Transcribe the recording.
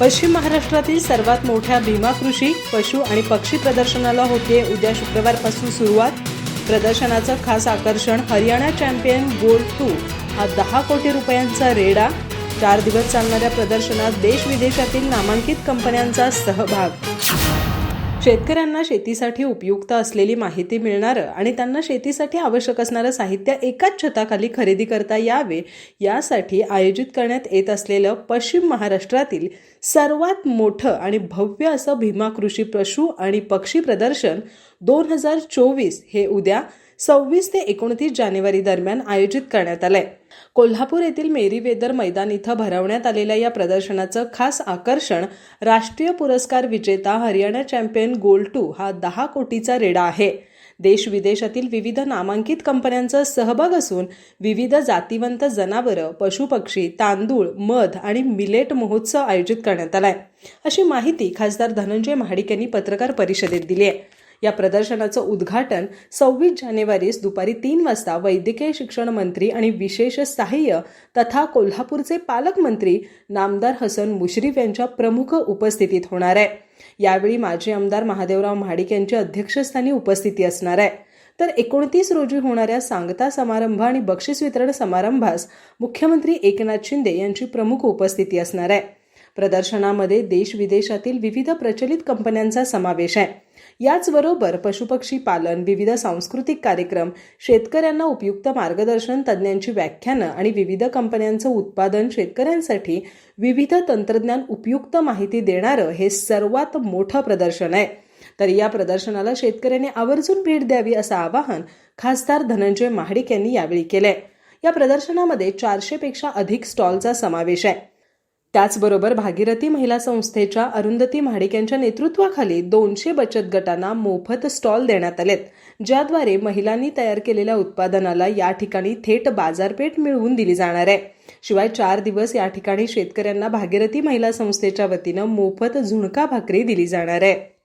पश्चिम महाराष्ट्रातील सर्वात मोठ्या भीमा कृषी पशु आणि पक्षी प्रदर्शनाला होते. उद्या शुक्रवारपासून सुरुवात. प्रदर्शनाचं खास आकर्षण हरियाणा चॅम्पियन गोल्ड टू. हा दहा कोटी रुपयांचा रेडा. चार दिवस चालणाऱ्या प्रदर्शनात देश विदेशातील नामांकित कंपन्यांचा सहभाग. शेतकऱ्यांना शेतीसाठी उपयुक्त असलेली माहिती मिळणारं आणि त्यांना शेतीसाठी आवश्यक असणारं साहित्य एकाच छताखाली खरेदी करता यावे यासाठी आयोजित करण्यात येत असलेलं पश्चिम महाराष्ट्रातील सर्वात मोठं आणि भव्य असं भीमा कृषी पशु आणि पक्षी प्रदर्शन दोन हजार चोवीस हे उद्या सव्वीस ते एकोणतीस जानेवारी दरम्यान आयोजित करण्यात आलंय. कोल्हापूर येथील मेरी वेदर मैदान इथं भरवण्यात आलेल्या या प्रदर्शनाचं खास आकर्षण राष्ट्रीय पुरस्कार विजेता हरियाणा चॅम्पियन गोल्ड टू हा दहा कोटीचा रेडा आहे. देश विदेशातील विविध नामांकित कंपन्यांचा सहभाग असून विविध जातीवंत जनावरं पशुपक्षी तांदूळ मध आणि मिलेट महोत्सव आयोजित करण्यात आलाय. अशी माहिती खासदार धनंजय महाडिक यांनी पत्रकार परिषदेत दिली आहे. या प्रदर्शनाचं उद्घाटन सव्वीस जानेवारीस दुपारी तीन वाजता वैद्यकीय शिक्षण मंत्री आणि विशेष सहाय्य तथा कोल्हापूरचे पालकमंत्री नामदार हसन मुश्रीफ यांच्या प्रमुख उपस्थितीत होणार आहे. यावेळी माजी आमदार महादेवराव महाडिक यांची अध्यक्षस्थानी उपस्थिती असणार आहे. तर एकोणतीस रोजी होणाऱ्या सांगता समारंभ आणि बक्षीस वितरण समारंभास मुख्यमंत्री एकनाथ शिंदे यांची प्रमुख उपस्थिती असणार आहे. प्रदर्शनामध्ये देश विदेशातील विविध प्रचलित कंपन्यांचा समावेश आहे. याचबरोबर पशुपक्षी पालन विविध सांस्कृतिक कार्यक्रम शेतकऱ्यांना उपयुक्त मार्गदर्शन तज्ज्ञांची व्याख्यानं आणि विविध कंपन्यांचं उत्पादन शेतकऱ्यांसाठी विविध तंत्रज्ञान उपयुक्त माहिती देणारं हे सर्वात मोठं प्रदर्शन आहे. तर या प्रदर्शनाला शेतकऱ्यांनी आवर्जून भेट द्यावी असं आवाहन खासदार धनंजय महाडिक यांनी यावेळी केलंय. या प्रदर्शनामध्ये चारशेपेक्षा अधिक स्टॉलचा समावेश आहे. त्याचबरोबर भागीरथी महिला संस्थेच्या अरुंधती महाडिक यांच्या नेतृत्वाखाली दोनशे बचत गटांना मोफत स्टॉल देण्यात आलेत ज्याद्वारे महिलांनी तयार केलेल्या उत्पादनाला या ठिकाणी थेट बाजारपेठ मिळवून दिली जाणार आहे. शिवाय चार दिवस या ठिकाणी शेतकऱ्यांना भागीरथी महिला संस्थेच्या वतीनं मोफत झुणका भाकरी दिली जाणार आहे.